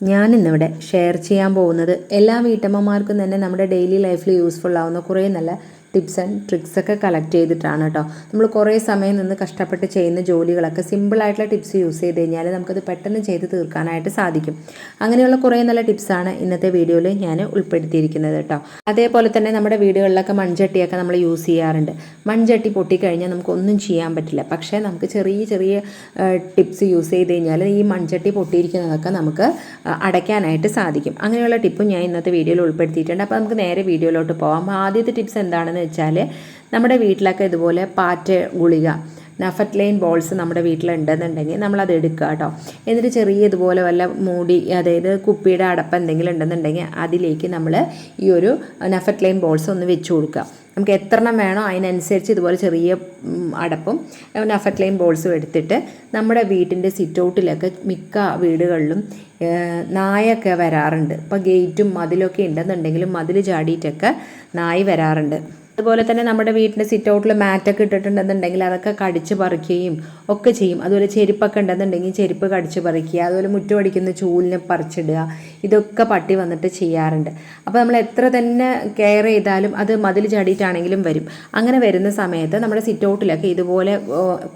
ഞാൻ ഇന്നിവിടെ ഷെയർ ചെയ്യാൻ പോകുന്നത് എല്ലാ വീട്ടമ്മമാർക്കും തന്നെ നമ്മുടെ ഡെയിലി ലൈഫിൽ യൂസ്ഫുൾ ആവുന്ന കുറേ നല്ല ടിപ്സ് ആൻഡ് ട്രിക്സ് ഒക്കെ കളക്ട് ചെയ്തിട്ടാണ് കേട്ടോ. നമ്മൾ കുറേ സമയം നിന്ന് കഷ്ടപ്പെട്ട് ചെയ്യുന്ന ജോലികളൊക്കെ സിമ്പിളായിട്ടുള്ള ടിപ്സ് യൂസ് ചെയ്ത് കഴിഞ്ഞാൽ നമുക്കത് പെട്ടെന്ന് ചെയ്ത് തീർക്കാനായിട്ട് സാധിക്കും. അങ്ങനെയുള്ള കുറേ നല്ല ടിപ്സാണ് ഇന്നത്തെ വീഡിയോയിൽ ഞാൻ ഉൾപ്പെടുത്തിയിരിക്കുന്നത് കേട്ടോ. അതേപോലെ തന്നെ നമ്മുടെ വീടുകളിലൊക്കെ മൺചട്ടിയൊക്കെ നമ്മൾ യൂസ് ചെയ്യാറുണ്ട്. മൺചട്ടി പൊട്ടിക്കഴിഞ്ഞാൽ നമുക്കൊന്നും ചെയ്യാൻ പറ്റില്ല. പക്ഷേ നമുക്ക് ചെറിയ ചെറിയ ടിപ്സ് യൂസ് ചെയ്ത് കഴിഞ്ഞാൽ ഈ മൺചട്ടി പൊട്ടിയിരിക്കുന്നതൊക്കെ നമുക്ക് അടയ്ക്കാനായിട്ട് സാധിക്കും. അങ്ങനെയുള്ള ടിപ്പും ഞാൻ ഇന്നത്തെ വീഡിയോയിൽ ഉൾപ്പെടുത്തിയിട്ടുണ്ട്. അപ്പോൾ നമുക്ക് നേരെ വീഡിയോയിലോട്ട് പോകാം ആദ്യത്തെ ടിപ്സ് എന്താണെന്ന് വെച്ചാൽ നമ്മുടെ വീട്ടിലൊക്കെ ഇതുപോലെ പാറ്റ ഗുളിക നഫറ്റ്ലൈൻ ബോൾസ് നമ്മുടെ വീട്ടിലുണ്ടെന്നുണ്ടെങ്കിൽ നമ്മളത് എടുക്കുക കേട്ടോ. എന്നിട്ട് ചെറിയ ഇതുപോലെ വല്ല മൂടി അതായത് കുപ്പിയുടെ അടപ്പ് എന്തെങ്കിലും ഉണ്ടെന്നുണ്ടെങ്കിൽ അതിലേക്ക് നമ്മൾ ഈ ഒരു നഫറ്റ്ലൈൻ ബോൾസ് ഒന്ന് വെച്ച് കൊടുക്കുക. നമുക്ക് എത്രണ്ണം വേണോ അതിനനുസരിച്ച് ഇതുപോലെ ചെറിയ അടപ്പും നഫറ്റ്ലൈൻ ബോൾസും എടുത്തിട്ട് നമ്മുടെ വീട്ടിന്റെ സിറ്റൗട്ടിലൊക്കെ മിക്ക വീടുകളിലും നായൊക്കെ വരാറുണ്ട്. ഇപ്പോൾ ഗേറ്റും മതിലൊക്കെ ഉണ്ടെന്നുണ്ടെങ്കിലും മതിൽ ചാടിയിട്ടൊക്കെ നായി വരാറുണ്ട്. അതുപോലെ തന്നെ നമ്മുടെ വീട്ടിന്റെ സിറ്റ് ഔട്ടിൽ മാറ്റൊക്കെ ഇട്ടിട്ടുണ്ടെന്നുണ്ടെങ്കിൽ അതൊക്കെ കടിച്ച് പറിക്കുകയും ഒക്കെ ചെയ്യും. അതുപോലെ ചെരുപ്പൊക്കെ ഉണ്ടെന്നുണ്ടെങ്കിൽ ചെരുപ്പ് കടിച്ച് പറിക്കുക. അതുപോലെ മുറ്റുപടിക്കുന്ന ചൂലിനെ പറിച്ചിടുക. ഇതൊക്കെ പട്ടി വന്നിട്ട് ചെയ്യാറുണ്ട്. അപ്പോൾ നമ്മൾ എത്ര തന്നെ കെയർ ചെയ്താലും അത് മതിൽ ചാടിയിട്ടാണെങ്കിലും വരും. അങ്ങനെ വരുന്ന സമയത്ത് നമ്മുടെ സിറ്റ് ഔട്ടിലൊക്കെ ഇതുപോലെ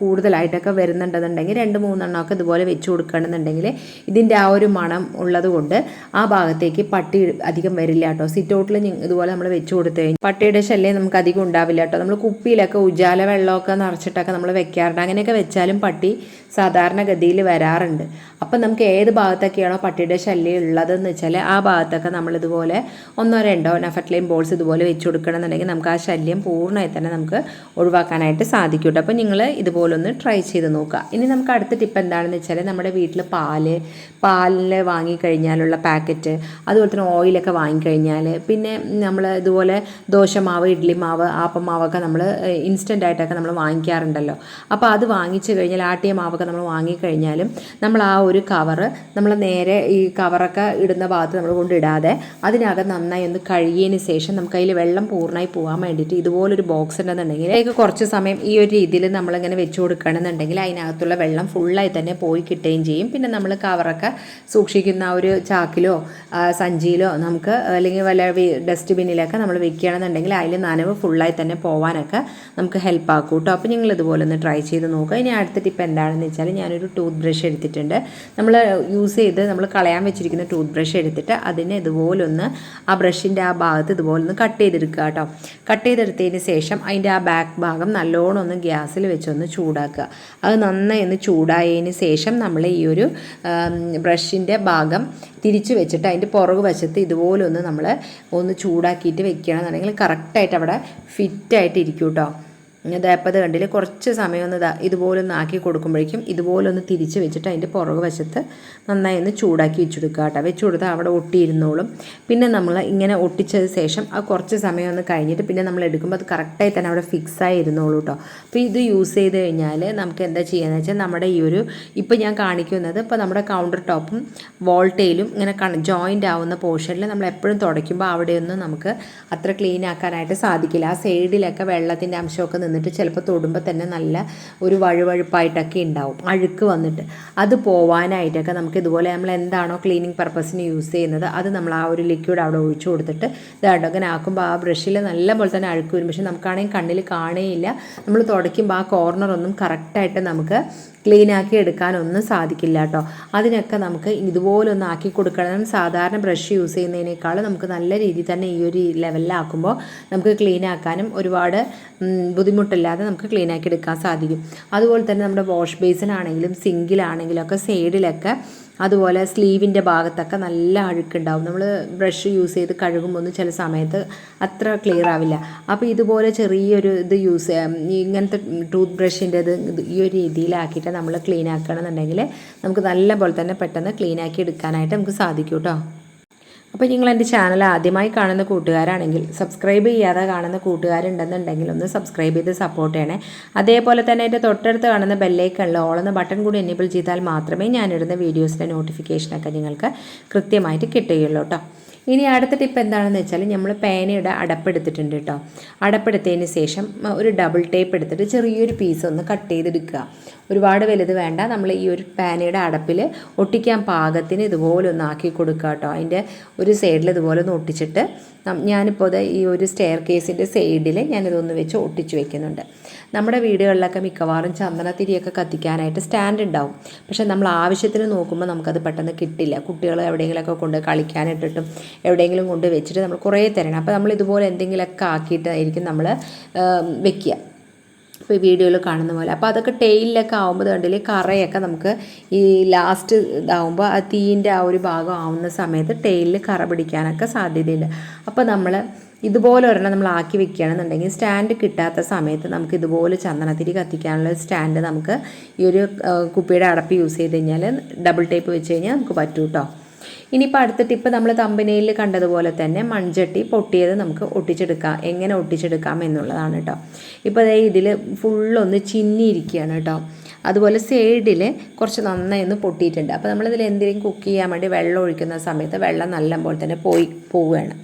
കൂടുതലായിട്ടൊക്കെ വരുന്നുണ്ടെന്നുണ്ടെങ്കിൽ രണ്ട് മൂന്നെണ്ണമൊക്കെ ഇതുപോലെ വെച്ച് കൊടുക്കണമെന്നുണ്ടെങ്കിൽ ഇതിന്റെ ആ ഒരു മണം ഉള്ളതുകൊണ്ട് ആ ഭാഗത്തേക്ക് പട്ടി അധികം വരില്ല കേട്ടോ. സിറ്റ് ഔട്ടിൽ ഇതുപോലെ നമ്മൾ വെച്ച് കൊടുത്തു കഴിഞ്ഞാൽ പട്ടിയുടെ ശല്യം നമുക്ക് അധികം ഉണ്ടാവില്ല കേട്ടോ. നമ്മൾ കുപ്പിയിലൊക്കെ ഉജാല വെള്ളമൊക്കെ നിറച്ചിട്ടൊക്കെ നമ്മൾ വെക്കാറുണ്ട്. അങ്ങനെയൊക്കെ വെച്ചാലും പട്ടി സാധാരണഗതിയിൽ വരാറുണ്ട്. അപ്പം നമുക്ക് ഏത് ഭാഗത്തൊക്കെയാണോ പട്ടിയുടെ ശല്യം ഉള്ളതെന്ന് വെച്ചാൽ ആ ഭാഗത്തൊക്കെ നമ്മൾ ഇതുപോലെ ഒന്നോ രണ്ടോ നഫറ്റ്ലൈൻ ബോൾസ് ഇതുപോലെ വെച്ച് കൊടുക്കണമെന്നുണ്ടെങ്കിൽ നമുക്ക് ആ ശല്യം പൂർണമായി തന്നെ നമുക്ക് ഒഴിവാക്കാനായിട്ട് സാധിക്കും കേട്ടോ അപ്പോൾ നിങ്ങൾ ഇതുപോലെ ഒന്ന് ട്രൈ ചെയ്ത് നോക്കുക. ഇനി നമുക്ക് അടുത്ത ടിപ്പ് എന്താണെന്ന് വെച്ചാൽ നമ്മുടെ വീട്ടിൽ പാൽ പാലിൽ വാങ്ങിക്കഴിഞ്ഞാലുള്ള പാക്കറ്റ് അതുപോലെ തന്നെ ഓയിലൊക്കെ വാങ്ങിക്കഴിഞ്ഞാൽ പിന്നെ നമ്മൾ ഇതുപോലെ ദോശമാവ് ഇഡ്ഡലി മാവ് ആപ്പമാവൊക്കെ നമ്മൾ ഇൻസ്റ്റന്റ് ആയിട്ടൊക്കെ നമ്മൾ വാങ്ങിക്കാറുണ്ടല്ലോ. അപ്പോൾ അത് വാങ്ങിച്ചു കഴിഞ്ഞാൽ ആട്ടിയമാവൊക്കെ നമ്മൾ വാങ്ങിക്കഴിഞ്ഞാലും നമ്മൾ ആ ഒരു കവറ് നമ്മൾ നേരെ ഈ കവറൊക്കെ ഇടുന്ന ഭാഗത്ത് നമ്മൾ കൊണ്ടിടാതെ അതിനകം നന്നായി ഒന്ന് കഴുകിയതിന് ശേഷം നമുക്ക് അതിൽ വെള്ളം പൂർണമായി പോകാൻ വേണ്ടിയിട്ട് ഇതുപോലൊരു ബോക്സ് ഉണ്ടെന്നുണ്ടെങ്കിൽ അതിലേക്ക് കുറച്ച് സമയം ഈ ഒരു രീതിയിൽ നമ്മളിങ്ങനെ വെച്ച് കൊടുക്കുകയാണെന്നുണ്ടെങ്കിൽ അതിനകത്തുള്ള വെള്ളം ഫുള്ളായി തന്നെ പോയി കിട്ടുകയും ചെയ്യും. പിന്നെ നമ്മൾ കവറൊക്കെ സൂക്ഷിക്കുന്ന ഒരു ചാക്കിലോ സഞ്ചിയിലോ നമുക്ക് അല്ലെങ്കിൽ വല്ല ഡസ്റ്റ്ബിന്നിലൊക്കെ നമ്മൾ വെക്കുകയാണെന്നുണ്ടെങ്കിൽ അതിൽ നനവ് ഫുള്ളായി തന്നെ പോകാനൊക്കെ നമുക്ക് ഹെൽപ്പ് ആക്കും കേട്ടോ അപ്പോൾ നിങ്ങൾ ഇതുപോലെ ഒന്ന് ട്രൈ ചെയ്ത് നോക്കുക. ഇനി അടുത്ത ടിപ്പ് എന്താണെന്ന് വെച്ചാൽ ഞാനൊരു ടൂത്ത് ബ്രഷ് എടുത്തിട്ടുണ്ട്. നമ്മൾ യൂസ് ചെയ്ത് നമ്മൾ കളയാൻ വെച്ചിരിക്കുന്ന ടൂത്ത് ബ്രഷ് എടുത്തിട്ട് അതിനെ ഇതുപോലൊന്ന് ആ ബ്രഷിന്റെ ആ ഭാഗത്ത് ഇതുപോലെ ഒന്ന് കട്ട് ചെയ്തെടുക്കുക കേട്ടോ കട്ട് ചെയ്തെടുത്തതിന് ശേഷം അതിന്റെ ആ ബാക്ക് ഭാഗം നല്ലോണം ഒന്ന് ഗ്യാസിൽ വെച്ചൊന്ന് ചൂടാക്കുക. അത് നന്നായി ഒന്ന് ചൂടായതിന് ശേഷം നമ്മൾ ഈ ഒരു ബ്രഷിന്റെ ഭാഗം തിരിച്ച് വെച്ചിട്ട് അതിന്റെ പുറകു വശത്ത് ഇതുപോലെ ഒന്ന് നമ്മൾ ഒന്ന് ചൂടാക്കിയിട്ട് വെക്കുകയാണെന്നുണ്ടെങ്കിൽ കറക്റ്റായിട്ട് അവിടെ ഫിറ്റായിട്ട് ഇരിക്കും കേട്ടോ ഇതപ്പോൾ അത് കണ്ടില്ല കുറച്ച് സമയം ഒന്ന് ഇതുപോലെ ഒന്ന് ആക്കി കൊടുക്കുമ്പോഴേക്കും ഇതുപോലെ ഒന്ന് തിരിച്ച് വെച്ചിട്ട് അതിന്റെ പുറകു വശത്ത് നന്നായി ഒന്ന് ചൂടാക്കി വെച്ചെടുക്കുക കേട്ടോ. വെച്ച് കൊടുത്താൽ അവിടെ ഒട്ടിയിരുന്നോളും. പിന്നെ നമ്മൾ ഇങ്ങനെ ഒട്ടിച്ചത് ശേഷം ആ കുറച്ച് സമയം ഒന്ന് കഴിഞ്ഞിട്ട് പിന്നെ നമ്മൾ എടുക്കുമ്പോൾ അത് കറക്റ്റായി തന്നെ അവിടെ ഫിക്സ് ആയി ഇരുന്നോളൂ കേട്ടോ. അപ്പോൾ ഇത് യൂസ് ചെയ്ത് കഴിഞ്ഞാൽ നമുക്ക് എന്താ ചെയ്യുകയെന്ന് വെച്ചാൽ നമ്മുടെ ഈ ഒരു ഇപ്പോൾ ഞാൻ കാണിക്കുന്നത് ഇപ്പോൾ നമ്മുടെ കൗണ്ടർ ടോപ്പും വോൾട്ടേലും ഇങ്ങനെ ജോയിന്റ് ആവുന്ന പോർഷനിൽ നമ്മൾ എപ്പോഴും തുടയ്ക്കുമ്പോൾ അവിടെയൊന്നും നമുക്ക് അത്ര ക്ലീൻ ആക്കാനായിട്ട് സാധിക്കില്ല. ആ സൈഡിലൊക്കെ വെള്ളത്തിന്റെ അംശമൊക്കെ നിന്നിട്ട് ചിലപ്പോൾ തൊടുമ്പോൾ തന്നെ നല്ല ഒരു വഴുവഴുപ്പായിട്ടൊക്കെ ഉണ്ടാവും അഴുക്ക് വന്നിട്ട്. അത് പോവാനായിട്ടൊക്കെ നമുക്ക് ഇതുപോലെ നമ്മൾ എന്താണോ ക്ലീനിങ് പർപ്പസിന് യൂസ് ചെയ്യുന്നത് അത് നമ്മൾ ആ ഒരു ലിക്വിഡ് അവിടെ ഒഴിച്ചു കൊടുത്തിട്ട് ഇതാണ്ടോ ആക്കുമ്പോൾ ആ ബ്രഷിൽ നല്ല പോലെ തന്നെ അഴുക്ക് വരും. പക്ഷെ നമുക്കാണെങ്കിൽ കണ്ണിൽ കാണേയില്ല. നമ്മൾ തുടയ്ക്കുമ്പോൾ ആ കോർണറൊന്നും കറക്റ്റായിട്ട് നമുക്ക് ക്ലീൻ ആക്കി എടുക്കാനൊന്നും സാധിക്കില്ല കേട്ടോ. അതിനൊക്കെ നമുക്ക് ഇതുപോലൊന്ന് ആക്കി കൊടുക്കണം. സാധാരണ ബ്രഷ് യൂസ് ചെയ്യുന്നതിനേക്കാൾ നമുക്ക് നല്ല രീതിയിൽ തന്നെ ഈ ഒരു ലെവലിലാക്കുമ്പോൾ നമുക്ക് ക്ലീൻ ആക്കാനും ഒരുപാട് ബുദ്ധിമുട്ടില്ലാതെ നമുക്ക് ക്ലീൻ ആക്കി എടുക്കാൻ സാധിക്കും. അതുപോലെ തന്നെ നമ്മുടെ വാഷ് ബേസിനാണെങ്കിലും സിങ്കിലാണെങ്കിലും ഒക്കെ സൈഡിലൊക്കെ അതുപോലെ സ്ലീവിന്റെ ഭാഗത്തൊക്കെ നല്ല അഴുക്കുണ്ടാവും. നമ്മൾ ബ്രഷ് യൂസ് ചെയ്ത് കഴുകുമ്പോൾ ചില സമയത്ത് അത്ര ക്ലിയർ ആവില്ല. അപ്പോൾ ഇതുപോലെ ചെറിയൊരു ഇത് യൂസ് ഇങ്ങനത്തെ ടൂത്ത് ബ്രഷിന്റെ ഇത് ഈ ഒരു രീതിയിലാക്കിയിട്ട് നമ്മൾ ക്ലീൻ ആക്കണമെന്നുണ്ടെങ്കിൽ നമുക്ക് നല്ല പോലെ തന്നെ പെട്ടെന്ന് ക്ലീൻ ആക്കി എടുക്കാനായിട്ട് നമുക്ക് സാധിക്കും കേട്ടോ. അപ്പോൾ നിങ്ങൾ എന്റെ ചാനൽ ആദ്യമായി കാണുന്ന കൂട്ടുകാരാണെങ്കിൽ സബ്സ്ക്രൈബ് ചെയ്യാതെ കാണുന്ന കൂട്ടുകാരുണ്ടെന്നുണ്ടെങ്കിൽ ഒന്ന് സബ്സ്ക്രൈബ് ചെയ്ത് സപ്പോർട്ട് ചെയ്യണേ. അതേപോലെ തന്നെ എന്റെ തൊട്ടടുത്ത് കാണുന്ന ബെല്ലൈക്കണിൽ ഓളെന്ന ബട്ടൺ കൂടി എനേബിൾ ചെയ്താൽ മാത്രമേ ഞാനിടുന്ന വീഡിയോസിന്റെ നോട്ടിഫിക്കേഷനൊക്കെ നിങ്ങൾക്ക് കൃത്യമായിട്ട് കിട്ടുകയുള്ളൂ കേട്ടോ ഇനി അടുത്ത ടിപ്പ് എന്താണെന്ന് വെച്ചാൽ നമ്മൾ പേനയുടെ അടപ്പെടുത്തിട്ടുണ്ട് കേട്ടോ അടപ്പെടുത്തതിന് ശേഷം ഒരു ഡബിൾ ടേപ്പ് എടുത്തിട്ട് ചെറിയൊരു പീസ് ഒന്ന് കട്ട് ചെയ്തെടുക്കുക. ഒരുപാട് വലുത് വേണ്ട. നമ്മൾ ഈ ഒരു പാനയുടെ അടപ്പിൽ ഒട്ടിക്കാൻ പാകത്തിന് ഇതുപോലെ ഒന്ന് ആക്കി കൊടുക്കുക കേട്ടോ അതിന്റെ ഒരു സൈഡിൽ ഇതുപോലെ ഒന്ന് ഒട്ടിച്ചിട്ട് ഞാനിപ്പോൾ അത് ഈ ഒരു സ്റ്റെയർ കേസിന്റെ സൈഡിൽ ഞാനിതൊന്ന് വെച്ച് ഒട്ടിച്ച് വെക്കുന്നുണ്ട്. നമ്മുടെ വീടുകളിലൊക്കെ മിക്കവാറും ചന്ദനത്തിരിയൊക്കെ കത്തിക്കാനായിട്ട് സ്റ്റാൻഡ് ഉണ്ടാവും. പക്ഷേ നമ്മൾ ആവശ്യത്തിന് നോക്കുമ്പോൾ നമുക്കത് പെട്ടെന്ന് കിട്ടില്ല. കുട്ടികൾ എവിടെയെങ്കിലുമൊക്കെ കൊണ്ട് കളിക്കാനിട്ടിട്ടും എവിടെയെങ്കിലും കൊണ്ട് വെച്ചിട്ട് നമ്മൾ കുറേ തരണം. അപ്പോൾ നമ്മൾ ഇതുപോലെ എന്തെങ്കിലുമൊക്കെ ആക്കിയിട്ടായിരിക്കും നമ്മൾ വെക്കുക. ഇപ്പോൾ വീഡിയോയിൽ കാണുന്ന പോലെ. അപ്പോൾ അതൊക്കെ ടെയിലൊക്കെ ആകുമ്പോൾ കണ്ടില്ലേ കറയൊക്കെ നമുക്ക് ഈ ലാസ്റ്റ് ഇതാവുമ്പോൾ ആ തീയിന്റെ ആ ഒരു ഭാഗം ആവുന്ന സമയത്ത് ടെയിലിൽ കറ പിടിക്കാനൊക്കെ സാധ്യതയുണ്ട്. അപ്പോൾ നമ്മൾ ഇതുപോലെ ഒരെണ്ണം നമ്മൾ ആക്കി വെക്കുകയാണെന്നുണ്ടെങ്കിൽ സ്റ്റാൻഡ് കിട്ടാത്ത സമയത്ത് നമുക്ക് ഇതുപോലെ ചന്ദനത്തിരി കത്തിക്കാനുള്ള സ്റ്റാൻഡ് നമുക്ക് ഈ ഒരു കുപ്പിയുടെ അടപ്പ് യൂസ് ചെയ്ത് കഴിഞ്ഞാൽ ഡബിൾ ടേപ്പ് വെച്ച് കഴിഞ്ഞാൽ നമുക്ക് പറ്റൂ കേട്ടോ ഇനിയിപ്പോൾ അടുത്ത ടിപ്പ് നമ്മൾ തമ്പനയിൽ കണ്ടതുപോലെ തന്നെ മൺചട്ടി പൊട്ടിയത് നമുക്ക് ഒട്ടിച്ചെടുക്കാം. എങ്ങനെ ഒട്ടിച്ചെടുക്കാം എന്നുള്ളതാണ് കേട്ടോ. ഇപ്പോൾ ദേ ഇതിൽ ഫുള്ളൊന്ന് ചിന്നിയിരിക്കുകയാണ് കേട്ടോ. അതുപോലെ സൈഡിൽ കുറച്ച് നന്നായി ഒന്ന് പൊട്ടിയിട്ടുണ്ട്. അപ്പോൾ നമ്മളിതിൽ എന്തെങ്കിലും കുക്ക് ചെയ്യാൻ വേണ്ടി വെള്ളം ഒഴിക്കുന്ന സമയത്ത് വെള്ളം നല്ലപോലെ തന്നെ പോയി പോവുകയാണ്.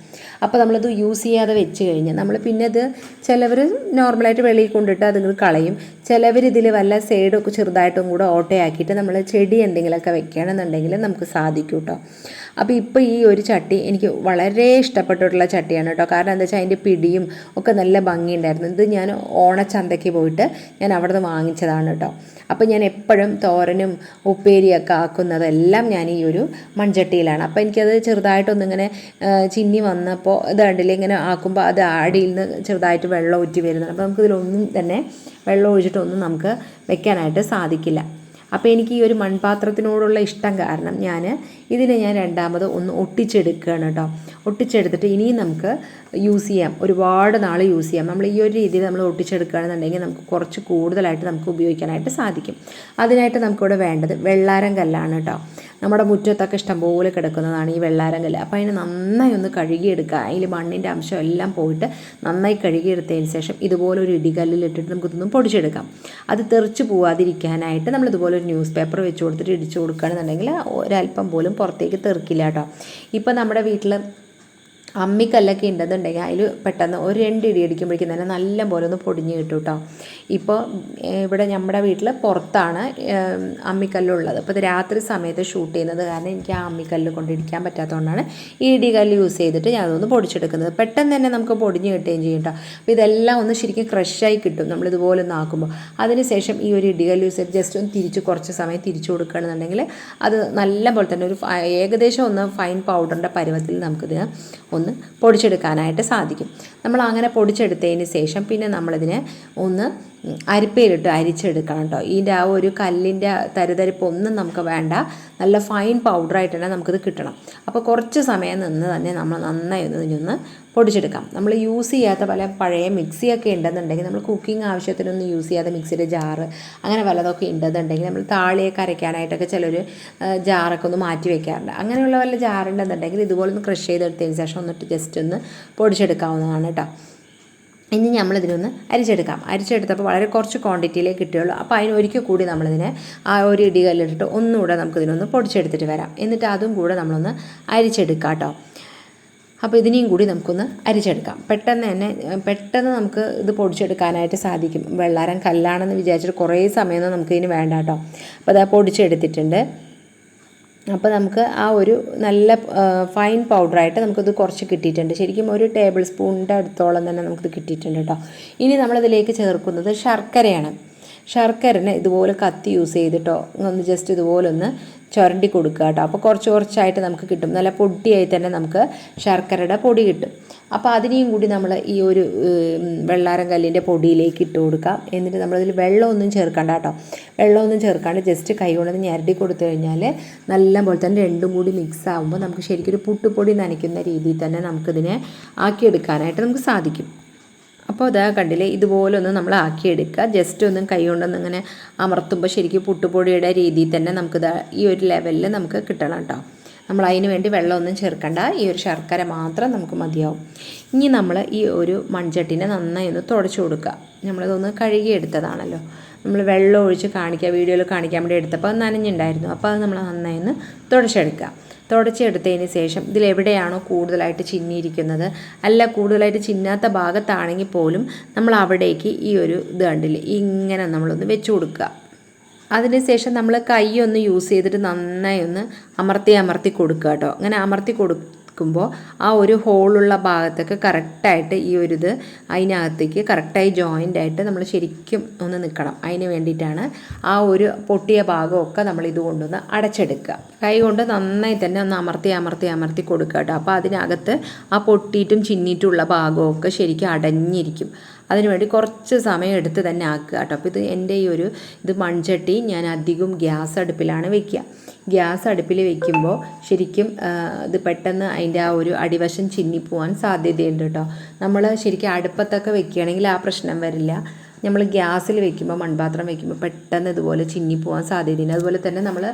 അപ്പോൾ നമ്മളത് യൂസ് ചെയ്യാതെ വെച്ച് കഴിഞ്ഞാൽ നമ്മൾ പിന്നെ അത് ചിലവർ നോർമലായിട്ട് വെളിയിൽ കൊണ്ടിട്ട് അതിങ്ങൾ കളയും. ചിലവർ ഇതിൽ വല്ല സൈഡൊക്കെ ചെറുതായിട്ടും കൂടെ ഓട്ടയാക്കിയിട്ട് നമ്മൾ ചെടി എന്തെങ്കിലുമൊക്കെ വെക്കുകയാണെന്നുണ്ടെങ്കിൽ നമുക്ക് സാധിക്കും കേട്ടോ അപ്പോൾ ഇപ്പോൾ ഈ ഒരു ചട്ടി എനിക്ക് വളരെ ഇഷ്ടപ്പെട്ടിട്ടുള്ള ചട്ടിയാണ് കേട്ടോ കാരണം എന്താ വെച്ചാൽ അതിന്റെ പിടിയും ഒക്കെ നല്ല ഭംഗിയുണ്ടായിരുന്നു. ഇത് ഞാൻ ഓണച്ചന്തയ്ക്ക് പോയിട്ട് ഞാൻ അവിടെ നിന്ന് വാങ്ങിച്ചതാണ് കേട്ടോ അപ്പോൾ ഞാൻ എപ്പോഴും തോരനും ഉപ്പേരിയൊക്കെ ആക്കുന്നതെല്ലാം ഞാൻ ഈ ഒരു മൺചട്ടിയിലാണ്. അപ്പോൾ എനിക്കത് ചെറുതായിട്ടൊന്നിങ്ങനെ ചിന്നി വന്നപ്പോൾ ഇത് കണ്ടില്ല ഇങ്ങനെ ആക്കുമ്പോൾ അത് ആടിയിൽ നിന്ന് ചെറുതായിട്ട് വെള്ളം ഊറ്റി വരുന്നുണ്ട് അപ്പോൾ നമുക്കിതിലൊന്നും തന്നെ വെള്ളം ഒഴിച്ചിട്ടൊന്നും നമുക്ക് വെക്കാനായിട്ട് സാധിക്കില്ല. അപ്പോൾ എനിക്ക് ഈ ഒരു മൺപാത്രത്തിനോടുള്ള ഇഷ്ടം കാരണം ഞാൻ ഇതിനെ ഞാൻ രണ്ടാമത് ഒന്ന് ഒട്ടിച്ചെടുക്കുകയാണ് കേട്ടോ. ഒട്ടിച്ചെടുത്തിട്ട് ഇനിയും നമുക്ക് യൂസ് ചെയ്യാം. ഒരുപാട് നാൾ യൂസ് ചെയ്യാം. നമ്മൾ ഈ ഒരു രീതിയിൽ നമ്മൾ ഒട്ടിച്ചെടുക്കുകയാണെന്നുണ്ടെങ്കിൽ നമുക്ക് കുറച്ച് കൂടുതലായിട്ട് നമുക്ക് ഉപയോഗിക്കാനായിട്ട് സാധിക്കും. അതിനായിട്ട് നമുക്കിവിടെ വേണ്ടത് വെള്ളാരം കല്ലാണ് കേട്ടോ. നമ്മുടെ മുറ്റത്തൊക്കെ ഇഷ്ടംപോലെ കിടക്കുന്നതാണ് ഈ വെള്ളാരം കല്ല്. അപ്പോൾ അതിനെ നന്നായി ഒന്ന് കഴുകിയെടുക്കുക. അതിൽ മണ്ണിന്റെ അംശം എല്ലാം പോയിട്ട് നന്നായി കഴുകിയെടുത്തതിന് ശേഷം ഇതുപോലെ ഒരു ഇടികല്ലിലിട്ടിട്ട് നമുക്കിതൊന്നും പൊടിച്ചെടുക്കാം. അത് തെറിച്ച് പോവാതിരിക്കാനായിട്ട് നമ്മൾ ഇതുപോലെ ഒരു ന്യൂസ് പേപ്പർ വെച്ച് കൊടുത്തിട്ട് ഇടിച്ചു കൊടുക്കുകയാണെന്നുണ്ടെങ്കിൽ ഒരല്പം പോലും പുറത്തേക്ക് തെറിക്കില്ല കേട്ടോ. ഇപ്പോൾ നമ്മുടെ വീട്ടിൽ അമ്മിക്കല്ലൊക്കെ ഉണ്ടെന്നുണ്ടെങ്കിൽ അതിൽ പെട്ടെന്ന് ഒരു രണ്ട് ഇടി അടിക്കുമ്പോഴേക്കും തന്നെ നല്ല പോലെ ഒന്ന് പൊടിഞ്ഞ് കിട്ടും കേട്ടോ ഇപ്പോൾ ഇവിടെ നമ്മുടെ വീട്ടിൽ പുറത്താണ് അമ്മിക്കല്ലുള്ളത്. അപ്പോൾ ഇത് രാത്രി സമയത്ത് ഷൂട്ട് ചെയ്യുന്നത് കാരണം എനിക്ക് ആ അമ്മിക്കല്ല് കൊണ്ടിരിക്കാൻ പറ്റാത്തതുകൊണ്ടാണ് ഈ ഇടികല്ല് യൂസ് ചെയ്തിട്ട് ഞാൻ അതൊന്ന് പൊടിച്ചെടുക്കുന്നത്. പെട്ടെന്ന് തന്നെ നമുക്ക് പൊടിഞ്ഞ് കിട്ടുകയും ചെയ്യും കേട്ടോ അപ്പോൾ ഇതെല്ലാം ഒന്ന് ശരിക്കും ക്രഷായി കിട്ടും. നമ്മൾ ഇതുപോലെ ഒന്ന് ആക്കുമ്പോൾ. അതിനുശേഷം ഈ ഒരു ഇടികല്ല് യൂസ് ചെയ്ത് ജസ്റ്റ് ഒന്ന് തിരിച്ച് കുറച്ച് സമയം തിരിച്ചു കൊടുക്കുകയാണെന്നുണ്ടെങ്കിൽ അത് നല്ല പോലെ തന്നെ ഒരു ഏകദേശം ഒന്ന് ഫൈൻ പൗഡറിന്റെ പരുവത്തിൽ നമുക്കിതിന് ഒന്ന് പൊടിച്ചെടുക്കാനായിട്ട് സാധിക്കും. നമ്മൾ അങ്ങനെ പൊടിച്ചെടുത്തതിന് ശേഷം പിന്നെ നമ്മളിതിനെ ഒന്ന് അരിപ്പയിലിട്ട് അരിച്ചെടുക്കണം കേട്ടോ. ഇതിന്റെ ആ ഒരു കല്ലിന്റെ തരിതരിപ്പ് ഒന്നും നമുക്ക് വേണ്ട. നല്ല ഫൈൻ പൗഡറായിട്ട് തന്നെ നമുക്കിത് കിട്ടണം. അപ്പോൾ കുറച്ച് സമയം നിന്ന് തന്നെ നമ്മൾ നന്നായി ഒന്ന് ഇതിനൊന്ന് പൊടിച്ചെടുക്കാം. നമ്മൾ യൂസ് ചെയ്യാത്ത പല പഴയ മിക്സിയൊക്കെ ഉണ്ടെന്നുണ്ടെങ്കിൽ നമ്മൾ കുക്കിംഗ് ആവശ്യത്തിനൊന്നും യൂസ് ചെയ്യാത്ത മിക്സിയുടെ ജാറ് അങ്ങനെ വല്ലതൊക്കെ ഉണ്ടെന്നുണ്ടെങ്കിൽ നമ്മൾ താളിയൊക്കെ അരയ്ക്കാനായിട്ടൊക്കെ ചിലർ ജാറൊക്കെ ഒന്ന് മാറ്റി വെക്കാറുണ്ട്. അങ്ങനെയുള്ള വല്ല ജാറുണ്ടെന്നുണ്ടെങ്കിൽ ഇതുപോലെ ഒന്ന് ക്രഷ് ചെയ്തെടുത്തതിന് ശേഷം ഒന്നിട്ട് ജസ്റ്റ് ഒന്ന് പൊടിച്ചെടുക്കാവുന്നതാണ് കേട്ടോ ഇനി നമ്മളിതിനൊന്ന് അരിച്ചെടുക്കാം. അരിച്ചെടുത്തപ്പോൾ വളരെ കുറച്ച് ക്വാണ്ടിറ്റിയിലേ കിട്ടുകയുള്ളൂ. അപ്പോൾ അതിന് ഒരിക്കൽ കൂടി നമ്മളിതിനെ ആ ഒരു ഇടികല്ലിട്ടിട്ട് ഒന്നുകൂടെ നമുക്കിതിനൊന്ന് പൊടിച്ചെടുത്തിട്ട് വരാം. എന്നിട്ട് അതും കൂടെ നമ്മളൊന്ന് അരിച്ചെടുക്കാം കേട്ടോ അപ്പോൾ ഇതിനെയും കൂടി നമുക്കൊന്ന് അരിച്ചെടുക്കാം. പെട്ടെന്ന് തന്നെ പെട്ടെന്ന് നമുക്ക് ഇത് പൊടിച്ചെടുക്കാനായിട്ട് സാധിക്കും. വെള്ളാരം കല്ലാണെന്ന് വിചാരിച്ചിട്ട് കുറേ സമയമൊന്നും നമുക്കിതിന് വേണ്ട കേട്ടോ. അപ്പോൾ അത് പൊടിച്ചെടുത്തിട്ടുണ്ട്. അപ്പോൾ നമുക്ക് ആ ഒരു നല്ല ഫൈൻ പൗഡറായിട്ട് നമുക്കിത് കുറച്ച് കിട്ടിയിട്ടുണ്ട്. ശരിക്കും ഒരു ടേബിൾ സ്പൂണിന്റെ അടുത്തോളം തന്നെ നമുക്കിത് കിട്ടിയിട്ടുണ്ട് കേട്ടോ. ഇനി നമ്മളിതിലേക്ക് ചേർക്കുന്നത് ശർക്കരയാണ്. ശർക്കരനെ ഇതുപോലെ കത്തി യൂസ് ചെയ്തിട്ടോ ഒന്ന് ജസ്റ്റ് ഇതുപോലെ ഒന്ന് ചുരണ്ടി കൊടുക്കുക കേട്ടോ. അപ്പോൾ കുറച്ച് കുറച്ചായിട്ട് നമുക്ക് കിട്ടും. നല്ല പൊടിയായി തന്നെ നമുക്ക് ശർക്കരയുടെ പൊടി കിട്ടും. അപ്പോൾ അതിനെയും കൂടി നമ്മൾ ഈ ഒരു വെള്ളാരം കല്ലിന്റെ പൊടിയിലേക്ക് ഇട്ട് കൊടുക്കാം. എന്നിട്ട് നമ്മളതിൽ വെള്ളമൊന്നും ചേർക്കണ്ട കേട്ടോ. വെള്ളമൊന്നും ചേർക്കാണ്ട് ജസ്റ്റ് കൈ കൊണ്ട് ഞരടി കൊടുത്തു കഴിഞ്ഞാൽ നല്ല പോലെ തന്നെ രണ്ടും കൂടി മിക്സ് ആകുമ്പോൾ നമുക്ക് ശരിക്കും ഒരു പുട്ടുപൊടി നനയ്ക്കുന്ന രീതിയിൽ തന്നെ നമുക്കിതിനെ ആക്കിയെടുക്കാനായിട്ട് നമുക്ക് സാധിക്കും. അപ്പോൾ അതാ കണ്ടില്ലേ ഇതുപോലെ ഒന്ന് നമ്മൾ ആക്കിയെടുക്കുക. ജസ്റ്റ് ഒന്നും കൈ കൊണ്ടൊന്നും ഇങ്ങനെ അമർത്തുമ്പോൾ ശരിക്കും പുട്ടുപൊടിയുടെ രീതിയിൽ തന്നെ നമുക്കിത് ഈ ഒരു ലെവലിൽ നമുക്ക് കിട്ടണം കേട്ടോ. നമ്മൾ അതിന് വേണ്ടി വെള്ളമൊന്നും ചേർക്കണ്ട. ഈ ഒരു ശർക്കര മാത്രം നമുക്ക് മതിയാവും. ഇനി നമ്മൾ ഈ ഒരു മൺചട്ടിനെ നന്നായി ഒന്ന് തുടച്ചു കൊടുക്കുക. നമ്മളിതൊന്ന് കഴുകിയെടുത്തതാണല്ലോ. നമ്മൾ വെള്ളം ഒഴിച്ച് കാണിക്കുക വീഡിയോയിൽ കാണിക്കാൻ വേണ്ടി എടുത്തപ്പോൾ അത് നനഞ്ഞിട്ടുണ്ടായിരുന്നു അപ്പോൾ അത് നമ്മൾ നന്നായി ഒന്ന് തുടച്ചെടുക്കുക തുടച്ചെടുത്തതിന് ശേഷം ഇതിലെവിടെയാണോ കൂടുതലായിട്ട് ചിന്നിയിരിക്കുന്നത്. അല്ല കൂടുതലായിട്ട് ചിന്നാത്ത ഭാഗത്താണെങ്കിൽ പോലും നമ്മൾ അവിടേക്ക് ഈ ഒരു ഇത് കണ്ടില്ലേ? ഇങ്ങനെ നമ്മളൊന്ന് വെച്ച് കൊടുക്കുക അതിനുശേഷം നമ്മൾ കൈ ഒന്ന് യൂസ് ചെയ്തിട്ട് നന്നായി ഒന്ന് അമർത്തി അമർത്തി കൊടുക്കുക കേട്ടോ. അങ്ങനെ അമർത്തി കൊടുക്കുമ്പോൾ ആ ഒരു ഹോളുള്ള ഭാഗത്തൊക്കെ കറക്റ്റായിട്ട് ഈ ഒരു ഇത് അതിനകത്തേക്ക് കറക്റ്റായി ജോയിന്റ് ആയിട്ട് നമ്മൾ ശരിക്കും ഒന്ന് നിൽക്കണം. അതിന് വേണ്ടിയിട്ടാണ് ആ ഒരു പൊട്ടിയ ഭാഗമൊക്കെ നമ്മൾ ഇത് കൊണ്ടൊന്ന് അടച്ചെടുക്കുക. കൈ കൊണ്ട് നന്നായി തന്നെ ഒന്ന് അമർത്തി അമർത്തി അമർത്തി കൊടുക്കുക കേട്ടോ. അപ്പോൾ അതിനകത്ത് ആ പൊട്ടിയിട്ടും ചിന്നിയിട്ടുള്ള ഭാഗമൊക്കെ ശരിക്കും അടഞ്ഞിരിക്കും. അതിനുവേണ്ടി കുറച്ച് സമയം എടുത്ത് തന്നെ ആക്കുക കേട്ടോ. അപ്പോൾ ഇത് എന്റെ ഈ ഒരു ഇത് മൺചട്ടി ഞാൻ അധികം ഗ്യാസ് അടുപ്പിലാണ് വെക്കുക. ഗ്യാസ് അടുപ്പിൽ വെക്കുമ്പോൾ ശരിക്കും ഇത് പെട്ടെന്ന് അതിന്റെ ആ ഒരു അടിവശം ചിന്നിപ്പോവാൻ സാധ്യതയുണ്ട് കേട്ടോ. നമ്മൾ ശരിക്കും അടുപ്പത്തൊക്കെ വെക്കുകയാണെങ്കിൽ ആ പ്രശ്നം വരില്ല. നമ്മൾ ഗ്യാസിൽ വെക്കുമ്പോൾ മൺപാത്രം വെക്കുമ്പോൾ പെട്ടെന്ന് ഇതുപോലെ ചിന്നിപ്പോവാൻ സാധ്യതയുണ്ട്. അതുപോലെ തന്നെ നമ്മൾ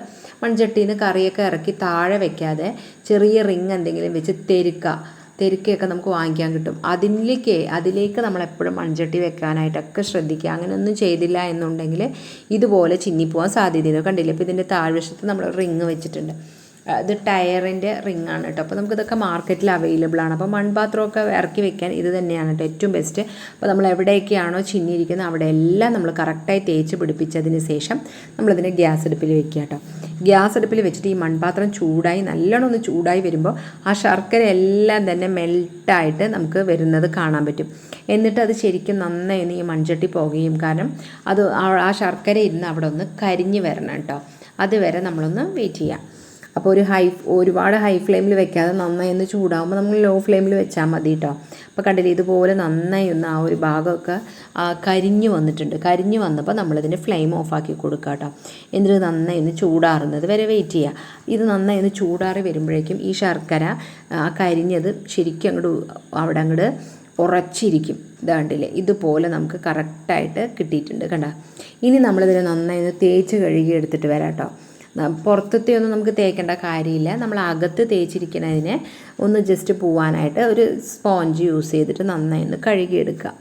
മൺചട്ടിയിൽ നിന്ന് കറിയൊക്കെ ഇറക്കി താഴെ വെക്കാതെ ചെറിയ റിങ് എന്തെങ്കിലും വെച്ച് തെരുക്കുക. തെരുക്കയൊക്കെ നമുക്ക് വാങ്ങിക്കാൻ കിട്ടും. അതിലേക്ക് അതിലേക്ക് നമ്മൾ എപ്പോഴും മൺചട്ടി വെക്കാനായിട്ടൊക്കെ ശ്രദ്ധിക്കുക. അങ്ങനെയൊന്നും ചെയ്തില്ല എന്നുണ്ടെങ്കിൽ ഇതുപോലെ ചിന്നിപ്പോവാൻ സാധ്യതയുണ്ട് കണ്ടില്ലേ? ഇപ്പോൾ ഇതിന്റെ താഴ്വശത്ത് നമ്മൾ റിങ് വെച്ചിട്ടുണ്ട്. ഇത് ടയറിന്റെ റിംഗ് ആണ് കേട്ടോ അപ്പോൾ നമുക്കിതൊക്കെ മാർക്കറ്റിൽ അവൈലബിൾ ആണ്. അപ്പോൾ മൺപാത്രമൊക്കെ ഇറക്കി വെക്കാൻ ഇത് തന്നെയാണ് കേട്ടോ ഏറ്റവും ബെസ്റ്റ് അപ്പോൾ നമ്മൾ എവിടെയൊക്കെയാണോ ചിന്നിയിരിക്കുന്നത് അവിടെ എല്ലാം നമ്മൾ കറക്റ്റായി തേച്ച് പിടിപ്പിച്ചതിന് ശേഷം നമ്മളിതിനെ ഗ്യാസ് അടുപ്പിൽ വെക്കുക കേട്ടോ. ഗ്യാസ് അടുപ്പിൽ വെച്ചിട്ട് ഈ മൺപാത്രം ചൂടായി നല്ലോണം ഒന്ന് ചൂടായി വരുമ്പോൾ ആ ശർക്കര എല്ലാം തന്നെ മെൽട്ടായിട്ട് നമുക്ക് വരുന്നത് കാണാൻ പറ്റും. എന്നിട്ട് അത് ശരിക്കും നന്നായി ഒന്ന് ഈ മൺചട്ടി പോകുകയും കാരണം അത് ആ- ശർക്കര ഇരുന്ന് അവിടെ ഒന്ന് കരിഞ്ഞ് വരണം കേട്ടോ. അതുവരെ നമ്മളൊന്ന് വെയിറ്റ് ചെയ്യാം. അപ്പോൾ ഒരു ഹൈ ഒരുപാട് ഹൈ ഫ്ലെയിമിൽ വെക്കാതെ നന്നായി ഒന്ന് ചൂടാകുമ്പോൾ നമ്മൾ ലോ ഫ്ലെയിമിൽ വെച്ചാൽ മതി കേട്ടോ അപ്പോൾ കണ്ടില്ലേ ഇതുപോലെ നന്നായി ഒന്ന് ആ ഒരു ഭാഗമൊക്കെ കരിഞ്ഞു വന്നിട്ടുണ്ട്. കരിഞ്ഞു വന്നപ്പോൾ നമ്മളിതിന്റെ ഫ്ലെയിം ഓഫാക്കി കൊടുക്കുക കേട്ടോ എന്നിട്ട് നന്നായി ഒന്ന് ചൂടാറുന്നത് വരെ വെയിറ്റ് ചെയ്യുക ഇത് നന്നായി ഒന്ന് ചൂടാറി വരുമ്പോഴേക്കും ഈ ശർക്കര ആ കരിഞ്ഞത് ശരിക്കും അങ്ങോട്ട് അവിടെ അങ്ങോട്ട് ഉറച്ചിരിക്കും. ഇതാണ്ടില്ലേ ഇതുപോലെ നമുക്ക് കറക്റ്റായിട്ട് കിട്ടിയിട്ടുണ്ട് കണ്ട. ഇനി നമ്മളിതിനെ നന്നായി ഒന്ന് തേച്ച് കഴുകി എടുത്തിട്ട് വരാം കേട്ടോ പുറത്തത്തെ ഒന്നും നമുക്ക് തേക്കേണ്ട കാര്യമില്ല. നമ്മൾ അകത്ത് തേച്ചിരിക്കുന്നതിനെ ഒന്ന് ജസ്റ്റ് പോവാനായിട്ട് ഒരു സ്പോഞ്ച് യൂസ് ചെയ്തിട്ട് നന്നായി ഒന്ന് കഴുകിയെടുക്കുക.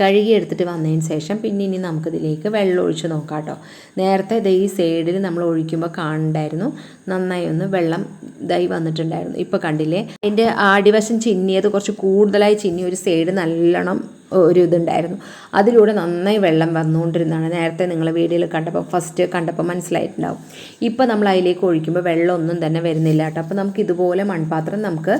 കഴുകിയെടുത്തിട്ട് വന്നതിന് ശേഷം പിന്നെ ഇനി നമുക്കിതിലേക്ക് വെള്ളം ഒഴിച്ച് നോക്കാം കേട്ടോ. നേരത്തെ ദേ ഈ സൈഡിൽ നമ്മൾ ഒഴിക്കുമ്പോൾ കാണണ്ടായിരുന്നു. നന്നായി ഒന്ന് വെള്ളം ഇതായി വന്നിട്ടുണ്ടായിരുന്നു. ഇപ്പോൾ കണ്ടില്ലേ? അതിന്റെ ആടിവശം ചിന്നിയത് കുറച്ച് കൂടുതലായി ചിന്നി ഒരു സൈഡ് നല്ലോണം ഒരു ഇതുണ്ടായിരുന്നു. അതിലൂടെ നന്നായി വെള്ളം വന്നുകൊണ്ടിരുന്നതാണ്. നേരത്തെ നിങ്ങൾ വീഡിയോയിൽ കണ്ടപ്പോൾ ഫസ്റ്റ് കണ്ടപ്പോൾ മനസ്സിലായിട്ടുണ്ടാവും. ഇപ്പോൾ നമ്മൾ അതിലേക്ക് ഒഴിക്കുമ്പോൾ വെള്ളമൊന്നും തന്നെ വരുന്നില്ല കേട്ടോ. അപ്പോൾ നമുക്ക് ഇതുപോലെ മൺപാത്രം നമുക്ക്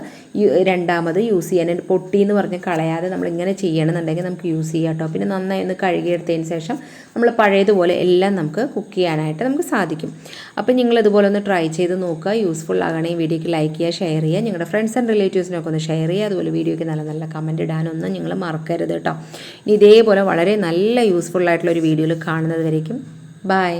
രണ്ടാമത് യൂസ് ചെയ്യാനായിട്ട് പൊട്ടി എന്ന് പറഞ്ഞ് കളയാതെ നമ്മൾ ഇങ്ങനെ ചെയ്യണമെന്നുണ്ടെങ്കിൽ നമുക്ക് യൂസ് ചെയ്യാം കേട്ടോ. പിന്നെ നന്നായി ഒന്ന് കഴുകിയെടുത്തതിന് ശേഷം നമ്മൾ പഴയതുപോലെ എല്ലാം നമുക്ക് കുക്ക് ചെയ്യാനായിട്ട് നമുക്ക് സാധിക്കും. അപ്പോൾ നിങ്ങൾ ഒന്ന് ട്രൈ ചെയ്ത് നോക്കുക. യൂസ്ഫുൾ ആകണമെങ്കിൽ വീഡിയോക്ക് ലൈക്ക് ചെയ്യുക ഷെയർ ചെയ്യുക. നിങ്ങളുടെ ഫ്രണ്ട്സ് ആൻഡ് റിലേറ്റീവ്സിനൊക്കെ ഒന്ന് ഷെയർ ചെയ്യുക. അതുപോലെ വീഡിയോയ്ക്ക് നല്ല നല്ല കമന്റ് ഇടാനൊന്നും നിങ്ങൾ മറക്കരുത് കേട്ടോ ഇനി ഇതേപോലെ വളരെ നല്ല യൂസ്ഫുൾ ആയിട്ടുള്ള ഒരു വീഡിയോയിൽ കാണുന്നത് വരേക്കും. ബൈ